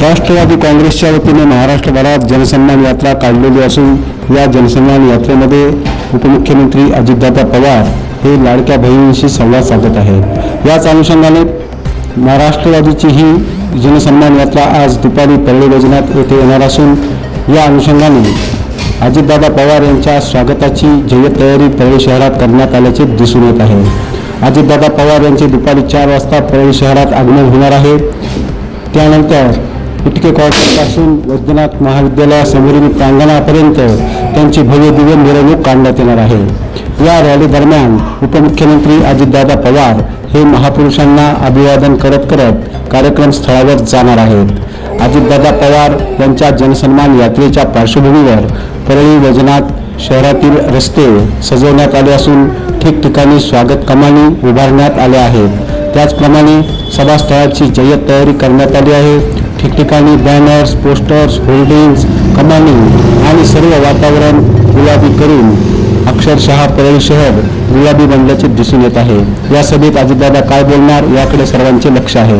राष्ट्रवादी काँग्रेसच्या वतीने महाराष्ट्रभरात जनसन्मान यात्रा काढलेली असून या जनसन्मान यात्रेमध्ये उपमुख्यमंत्री अजितदादा पवार हे लाडक्या बहिणींशी संवाद साधत आहेत. याच अनुषंगाने महाराष्ट्रवादीची ही जनसन्मान यात्रा आज दुपारी परळी वैजनाथ येथे येणार असून या अनुषंगाने अजितदादा पवार यांच्या स्वागताची जय्यत तयारी परळी शहरात करण्यात आल्याचे दिसून येत आहे. अजितदादा पवार यांचे दुपारी चार वाजता परळी शहरात आगमन होणार आहे. त्यानंतर इटके कॉर्नरपासून वैद्यनाथ महाविद्यालयासमोरील प्रांगणापर्यंत त्यांची भव्य दिव्य मिरवणूक काढण्यात येणार आहे. या रॅली दरम्यान उपमुख्यमंत्री अजितदादा पवार हे महापुरुषांना अभिवादन करत करत कार्यक्रम स्थळावर जाणार आहेत. अजितदादा पवार यांच्या जनसन्मान यात्रेच्या पार्श्वभूमीवर परळी वैजनाथ शहरातील रस्ते सजवण्यात आले असून ठिकठिकाणी स्वागत कमानी उभारण्यात आल्या आहेत. त्याचप्रमाणे सभास्थळाची जय्यत तयारी करण्यात आली आहे. ठिकठिकाणी बॅनर्स पोस्टर्स होर्डिंग्स कमानी आणि सर्व वातावरण गुलाबी करून अक्षरशः परळी शहर गुलाबी बनल्याचे दिसून येत आहे. या सभेत अजितदादा काय बोलणार याकडे सर्वांचे लक्ष आहे.